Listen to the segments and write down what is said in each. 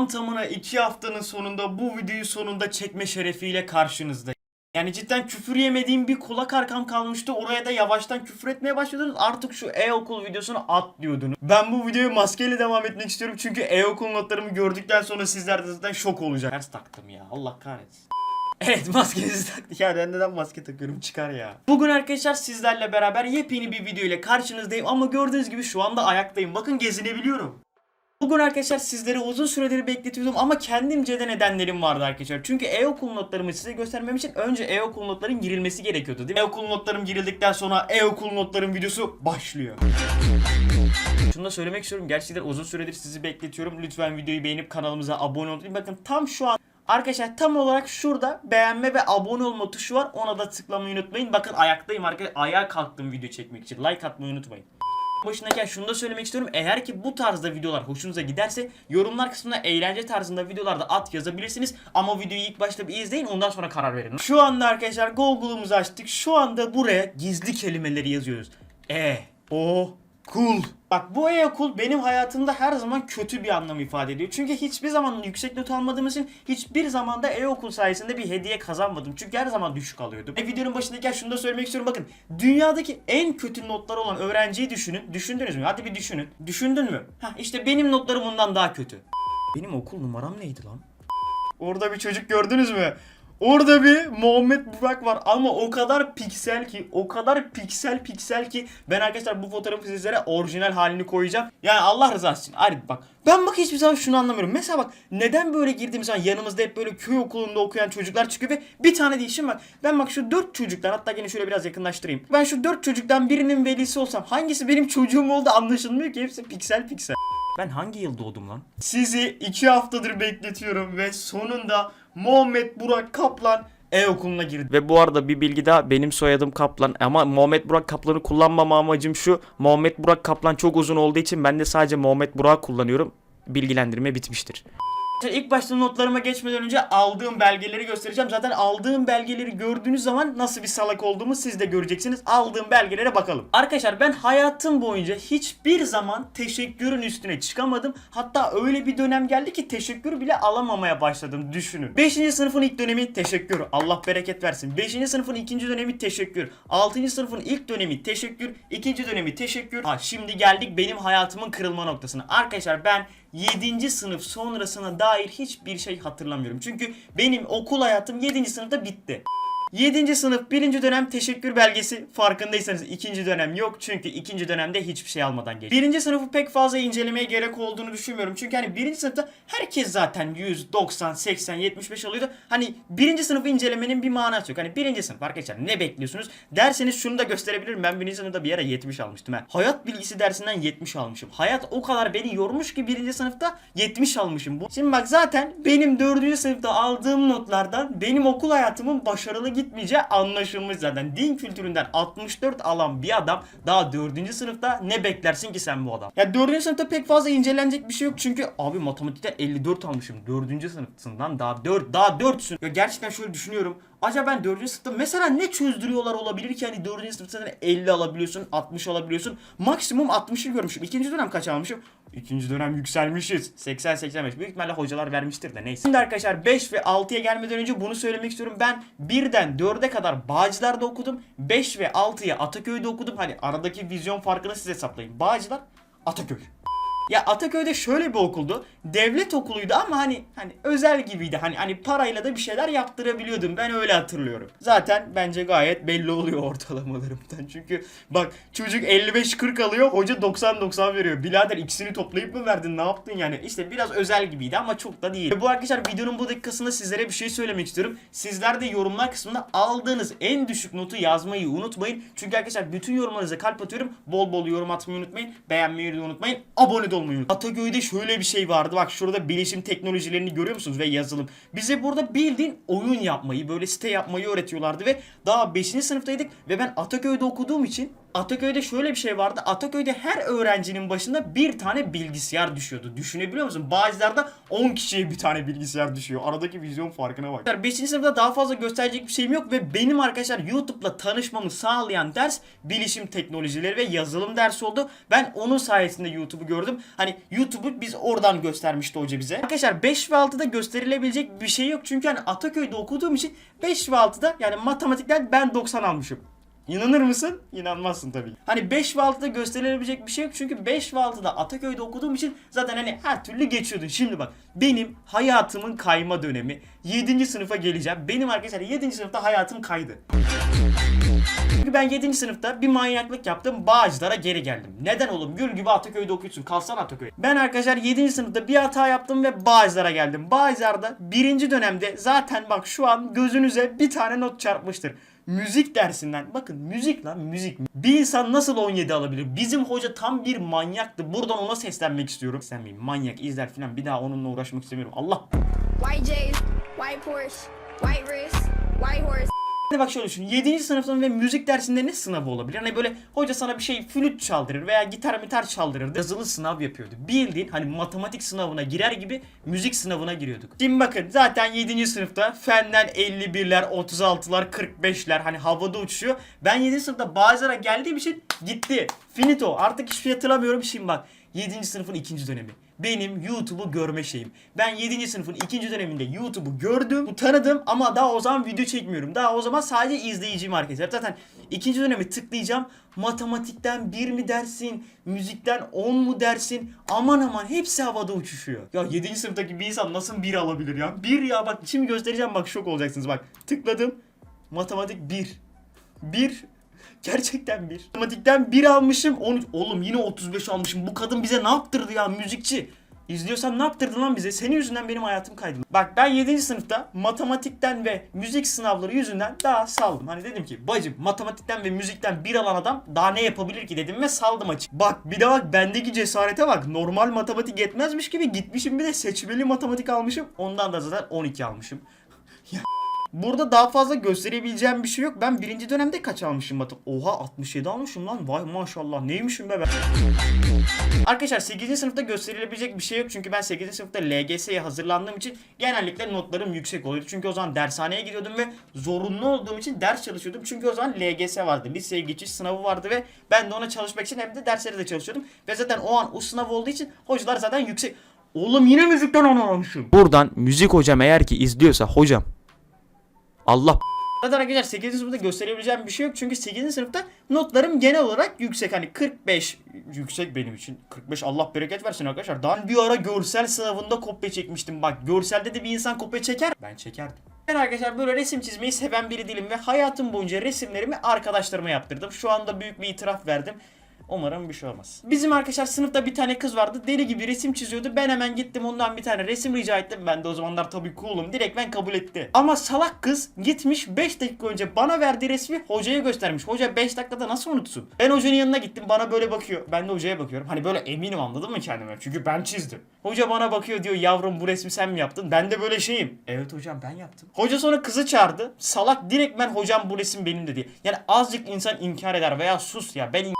Tam tamına 2 haftanın sonunda bu videoyu sonunda çekme şerefiyle karşınızda. Yani cidden küfür yemediğim bir kulak arkam kalmıştı. Oraya da yavaştan küfür etmeye başladınız. Artık şu e-okul videosunu at diyordunuz. Ben bu videoyu maskeyle devam etmek istiyorum. Çünkü e-okul notlarımı gördükten sonra sizler de zaten şok olacak. Ters taktım ya. Allah kahretsin. Evet maskenizi taktık. Ya ben neden maske takıyorum çıkar ya. Bugün arkadaşlar sizlerle beraber yepyeni bir video ile karşınızdayım. Ama gördüğünüz gibi şu anda ayaktayım. Bakın gezinebiliyorum. Bugün arkadaşlar sizleri uzun süredir bekletiyordum ama kendimce de nedenlerim vardı arkadaşlar. Çünkü e-okul notlarımı size göstermem için önce e-okul notların girilmesi gerekiyordu değil mi? E-okul notlarım girildikten sonra e-okul notlarım videosu başlıyor. Şunu da söylemek istiyorum. Gerçekten uzun süredir sizi bekletiyorum. Lütfen videoyu beğenip kanalımıza abone olun. Bakın tam şu an Arkadaşlar tam olarak şurada beğenme ve abone olma tuşu var. Ona da tıklamayı unutmayın. Bakın ayaktayım arkadaşlar. Ayağa kalktım video çekmek için. Like atmayı unutmayın. Başındayken şunu da söylemek istiyorum. Eğer ki bu tarzda videolar hoşunuza giderse yorumlar kısmına eğlence tarzında videolarda at yazabilirsiniz. Ama videoyu ilk başta bir izleyin ondan sonra karar verin. Şu anda arkadaşlar Google'umuzu açtık. Şu anda buraya gizli kelimeleri yazıyoruz. E, o, kul. Bak bu e-okul benim hayatımda her zaman kötü bir anlam ifade ediyor. Çünkü hiçbir zaman yüksek not almadığım için hiçbir zaman da e-okul sayesinde bir hediye kazanmadım. Çünkü her zaman düşük alıyordum. E videonun başındayken şunu da söylemek istiyorum. Bakın dünyadaki en kötü notları olan öğrenciyi düşünün. Düşündünüz mü? Hadi bir düşünün. Düşündün mü? Hah işte benim notlarım bundan daha kötü. Benim okul numaram neydi lan? Orada bir çocuk gördünüz mü? Orada bir Muhammed Burak var ama o kadar piksel ki, o kadar piksel piksel ki ben arkadaşlar bu fotoğrafı sizlere orijinal halini koyacağım. Yani Allah rızası için. Hadi bak. Ben bak hiçbir zaman şunu anlamıyorum. Mesela bak neden böyle girdiğimiz zaman yanımızda hep böyle köy okulunda okuyan çocuklar çıkıyor ve bir tane değil şimdi bak. Ben bak şu dört çocuktan hatta yine şöyle biraz yakınlaştırayım. Ben şu dört çocuktan birinin velisi olsam hangisi benim çocuğum oldu anlaşılmıyor ki hepsi piksel piksel. Ben hangi yıl doğdum lan? Sizi iki haftadır bekletiyorum ve sonunda Muhammed Burak Kaplan e-okuluna girdi. Ve bu arada bir bilgi daha benim soyadım Kaplan ama Muhammed Burak Kaplan'ı kullanmama amacım şu. Muhammed Burak Kaplan çok uzun olduğu için ben de sadece Muhammed Burak kullanıyorum. Bilgilendirme bitmiştir. İlk başta notlarıma geçmeden önce aldığım belgeleri göstereceğim. Zaten aldığım belgeleri gördüğünüz zaman nasıl bir salak olduğumu siz de göreceksiniz. Aldığım belgelere bakalım. Arkadaşlar ben hayatım boyunca hiçbir zaman teşekkürün üstüne çıkamadım. Hatta öyle bir dönem geldi ki teşekkür bile alamamaya başladım düşünün. 5. sınıfın ilk dönemi teşekkür. Allah bereket versin. 5. sınıfın ikinci dönemi teşekkür. 6. sınıfın ilk dönemi teşekkür. ikinci dönemi teşekkür. Ha şimdi geldik benim hayatımın kırılma noktasına. Arkadaşlar ben 7. sınıf sonrasına dair hiçbir şey hatırlamıyorum. Çünkü benim okul hayatım 7. sınıfta bitti. 7. sınıf 1. dönem teşekkür belgesi farkındaysanız 2. dönem yok çünkü 2. dönemde hiçbir şey almadan geçti. 1. sınıfı pek fazla incelemeye gerek olduğunu düşünmüyorum. Çünkü hani 1. sınıfta herkes zaten 100, 90, 80, 75 alıyordu. Hani 1. sınıfı incelemenin bir manası yok. Hani 1. sınıf arkadaşlar ne bekliyorsunuz? Derseniz şunu da gösterebilirim. Ben 1. sınıfta bir ara 70 almıştım. ha. Hayat bilgisi dersinden 70 almışım. Hayat o kadar beni yormuş ki 1. sınıfta 70 almışım. Şimdi bak zaten benim 4. sınıfta aldığım notlardan benim okul hayatımın başarılı gitmeyeceği anlaşılmış zaten. Din kültüründen 64 alan bir adam daha 4. sınıfta ne beklersin ki sen bu adam? Ya 4. sınıfta pek fazla incelenecek bir şey yok çünkü abi matematikte 54 almışım. 4. sınıfından daha 4 daha 4'sün. Ya gerçekten şöyle düşünüyorum. Acaba ben 4. sınıfta mesela ne çözdürüyorlar olabilir ki hani 4. sınıfta sen 50 alabiliyorsun, 60 alabiliyorsun. Maksimum 60'ı görmüşüm. İkinci dönem kaç almışım? İkinci dönem yükselmişiz. 80-85. Büyük ihtimalle hocalar vermiştir de neyse. Şimdi arkadaşlar 5 ve 6'ya gelmeden önce bunu söylemek istiyorum. Ben 1'den 4'e kadar Bağcılar'da okudum. 5 ve 6'ya Ataköy'de okudum. Hani aradaki vizyon farkını siz hesaplayın. Bağcılar, Ataköy. Ya Ataköy'de şöyle bir okuldu. Devlet okuluydu ama hani hani özel gibiydi. Hani hani parayla da bir şeyler yaptırabiliyordum. Ben öyle hatırlıyorum. Zaten bence gayet belli oluyor ortalamalarımdan. Çünkü bak çocuk 55-40 alıyor, hoca 90-90 veriyor. Birader ikisini toplayıp mı verdin? Ne yaptın yani? İşte biraz özel gibiydi ama çok da değil. Ve bu arkadaşlar videonun bu dakikasında sizlere bir şey söylemek istiyorum. Sizler de yorumlar kısmında aldığınız en düşük notu yazmayı unutmayın. Çünkü arkadaşlar bütün yorumlarınıza kalp atıyorum. Bol bol yorum atmayı unutmayın. Beğenmeyi unutmayın. Abone de olmayı. Ataköy'de şöyle bir şey vardı. Bak şurada bilişim teknolojilerini görüyor musunuz? Ve yazılım. Bize burada bildiğin oyun yapmayı, böyle site yapmayı öğretiyorlardı ve daha 5. sınıftaydık ve ben Ataköy'de okuduğum için Ataköy'de şöyle bir şey vardı. Ataköy'de her öğrencinin başında bir tane bilgisayar düşüyordu. Düşünebiliyor musun? Bazılarda 10 kişiye bir tane bilgisayar düşüyor. Aradaki vizyon farkına bak. 5. sınıfta daha fazla gösterecek bir şeyim yok ve benim arkadaşlar YouTube'la tanışmamı sağlayan ders bilişim teknolojileri ve yazılım dersi oldu. Ben onun sayesinde YouTube'u gördüm. Hani YouTube'u biz oradan göstermişti hoca bize. Arkadaşlar 5 ve 6'da gösterilebilecek bir şey yok. Çünkü hani Ataköy'de okuduğum için 5 ve 6'da yani matematikten ben 90 almışım. İnanır mısın? İnanmazsın tabii. Hani 5 ve 6'da gösterilebilecek bir şey yok. Çünkü 5 ve 6'da Ataköy'de okuduğum için zaten hani her türlü geçiyordun. Şimdi bak benim hayatımın kayma dönemi 7. sınıfa geleceğim. Benim arkadaşlar 7. sınıfta hayatım kaydı. Çünkü ben 7. sınıfta bir manyaklık yaptım. Bağcılar'a geri geldim. Neden oğlum? Gül gibi Ataköy'de okuyorsun. Kalsana Ataköy. Ben arkadaşlar 7. sınıfta bir hata yaptım ve Bağcılar'a geldim. Bağcılar'da birinci dönemde zaten bak şu an gözünüze bir tane not çarpmıştır. Müzik dersinden. Bakın müzik lan müzik. Bir insan nasıl 17 alabilir? Bizim hoca tam bir manyaktı. Buradan ona seslenmek istiyorum. Seslenmeyeyim. Manyak izler falan. Bir daha onunla uğraşmak istemiyorum. Allah White J's, white Porsche, white wrist, white horse. Hadi bak şöyle düşün. 7. sınıftan ve müzik dersinde ne sınavı olabilir? Hani böyle hoca sana bir şey flüt çaldırır veya gitar mitar çaldırırdı. Yazılı sınav yapıyordu. Bildiğin hani matematik sınavına girer gibi müzik sınavına giriyorduk. Şimdi bakın zaten 7. sınıfta fenden 51'ler, 36'lar, 45'ler hani havada uçuyor. Ben 7. sınıfta bazılara geldiğim için gitti. Finito. Artık hiçbir şey hatırlamıyorum. Şimdi bak 7. sınıfın ikinci dönemi. Benim YouTube'u görme şeyim. Ben 7. sınıfın ikinci döneminde YouTube'u gördüm, tanıdım ama daha o zaman video çekmiyorum. Daha o zaman sadece izleyiciyim arkadaşlar. Zaten ikinci dönemi tıklayacağım. Matematikten 1 mi dersin, müzikten 10 mu dersin? Aman aman hepsi havada uçuşuyor. Ya 7. sınıftaki bir insan nasıl 1 alabilir ya? 1 ya bak şimdi göstereceğim bak şok olacaksınız bak. Tıkladım. Matematik 1. 1 Gerçekten bir. Matematikten bir almışım. 13. Oğlum yine 35 almışım. Bu kadın bize ne yaptırdı ya müzikçi? İzliyorsan ne yaptırdın lan bize? Senin yüzünden benim hayatım kaydı. Bak ben 7. sınıfta matematikten ve müzik sınavları yüzünden daha saldım. Hani dedim ki bacım matematikten ve müzikten bir alan adam daha ne yapabilir ki dedim ve saldım açık. Bak bir de bak bendeki cesarete bak. Normal matematik yetmezmiş gibi gitmişim bir de seçmeli matematik almışım. Ondan da zaten 12 almışım. Burada daha fazla gösterebileceğim bir şey yok. Ben birinci dönemde kaç almışım matım? Oha 67 almışım lan. Vay maşallah neymişim be ben. Arkadaşlar 8. sınıfta gösterilebilecek bir şey yok. Çünkü ben 8. sınıfta LGS'ye hazırlandığım için genellikle notlarım yüksek oluyordu. Çünkü o zaman dershaneye gidiyordum ve zorunlu olduğum için ders çalışıyordum. Çünkü o zaman LGS vardı. Liseye geçiş sınavı vardı ve ben de ona çalışmak için hem de derslere de çalışıyordum. Ve zaten o an o sınav olduğu için hocalar zaten yüksek... Oğlum yine müzikten anlamışım. Buradan müzik hocam eğer ki izliyorsa hocam Allah Zaten arkadaşlar 8. sınıfta gösterebileceğim bir şey yok. Çünkü 8. sınıfta notlarım genel olarak yüksek. Hani 45 yüksek benim için. 45 Allah bereket versin arkadaşlar. Daha bir ara görsel sınavında kopya çekmiştim. Bak görselde de bir insan kopya çeker. Ben çekerdim. Ben arkadaşlar böyle resim çizmeyi seven biri değilim ve hayatım boyunca resimlerimi arkadaşlarıma yaptırdım. Şu anda büyük bir itiraf verdim. Umarım bir şey olmaz. Bizim arkadaşlar sınıfta bir tane kız vardı. Deli gibi resim çiziyordu. Ben hemen gittim ondan bir tane resim rica ettim. Ben de o zamanlar tabii cool'um. Direkt ben kabul etti. Ama salak kız gitmiş 5 dakika önce bana verdiği resmi hocaya göstermiş. Hoca 5 dakikada nasıl unutsun? Ben hocanın yanına gittim. Bana böyle bakıyor. Ben de hocaya bakıyorum. Hani böyle eminim anladın mı kendime? Çünkü ben çizdim. Hoca bana bakıyor diyor yavrum bu resmi sen mi yaptın? Ben de böyle şeyim. Evet hocam ben yaptım. Hoca sonra kızı çağırdı. Salak direkt ben hocam bu resim benim dedi. Yani azıcık insan inkar eder veya sus ya ben in-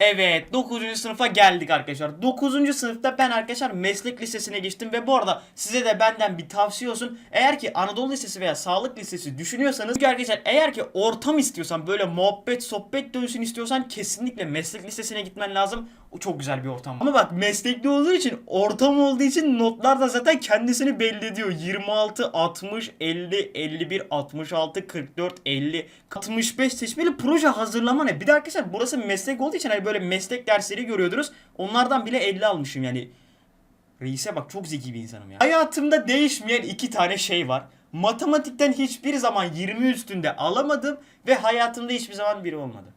Evet 9. sınıfa geldik arkadaşlar. 9. sınıfta ben arkadaşlar meslek lisesine geçtim ve bu arada size de benden bir tavsiye olsun. Eğer ki Anadolu Lisesi veya Sağlık Lisesi düşünüyorsanız çünkü arkadaşlar eğer ki ortam istiyorsan böyle muhabbet sohbet dönsün istiyorsan kesinlikle meslek lisesine gitmen lazım. Çok güzel bir ortam. Ama bak meslekli olduğu için ortam olduğu için notlar da zaten kendisini belli ediyor. 26, 60, 50, 51, 66, 44, 50, 65 seçmeli proje hazırlama ne? Bir de arkadaşlar burası meslek olduğu için hani böyle meslek dersleri görüyordunuz. Onlardan bile 50 almışım yani. Reis'e bak çok zeki bir insanım ya. Hayatımda değişmeyen iki tane şey var. Matematikten hiçbir zaman 20 üstünde alamadım ve hayatımda hiçbir zaman biri olmadı.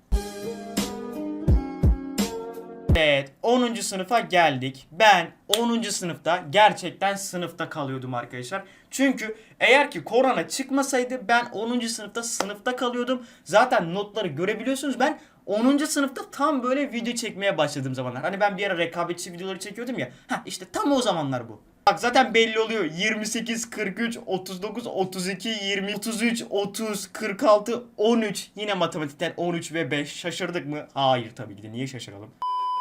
Evet 10. sınıfa geldik. Ben 10. sınıfta gerçekten sınıfta kalıyordum arkadaşlar. Çünkü eğer ki korona çıkmasaydı ben 10. sınıfta sınıfta kalıyordum. Zaten notları görebiliyorsunuz. Ben 10. sınıfta tam böyle video çekmeye başladığım zamanlar. Hani ben bir ara rekabetçi videoları çekiyordum ya. Ha işte tam o zamanlar bu. Bak zaten belli oluyor. 28, 43, 39, 32, 20, 33, 30, 46, 13. Yine matematikten 13 ve 5. Şaşırdık mı? Hayır tabii ki de. Niye şaşıralım?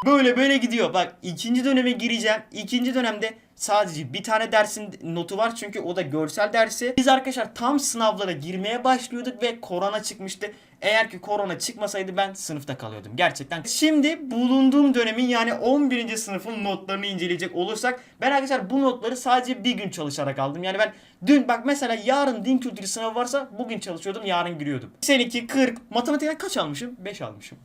Böyle böyle gidiyor. Bak ikinci döneme gireceğim. İkinci dönemde sadece bir tane dersin notu var çünkü o da görsel dersi. Biz arkadaşlar tam sınavlara girmeye başlıyorduk ve korona çıkmıştı. Eğer ki korona çıkmasaydı ben sınıfta kalıyordum gerçekten. Şimdi bulunduğum dönemin yani 11. sınıfın notlarını inceleyecek olursak ben arkadaşlar bu notları sadece bir gün çalışarak aldım. Yani ben dün bak mesela yarın din kültürü sınavı varsa bugün çalışıyordum yarın giriyordum. Seninki 40 matematikten kaç almışım? 5 almışım.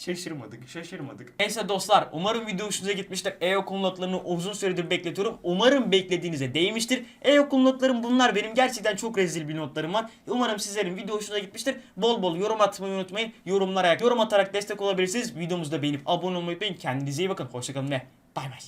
Şaşırmadık, şaşırmadık. Neyse dostlar, umarım video hoşunuza gitmiştir. E-okul notlarını uzun süredir bekletiyorum. Umarım beklediğinize değmiştir. E-okul notlarım bunlar. Benim gerçekten çok rezil bir notlarım var. Umarım sizlerin video hoşunuza gitmiştir. Bol bol yorum atmayı unutmayın. Yorumlara yorum atarak destek olabilirsiniz. Videomuzu da beğenip abone olmayı unutmayın. Kendinize iyi bakın. Hoşçakalın ve bay bay.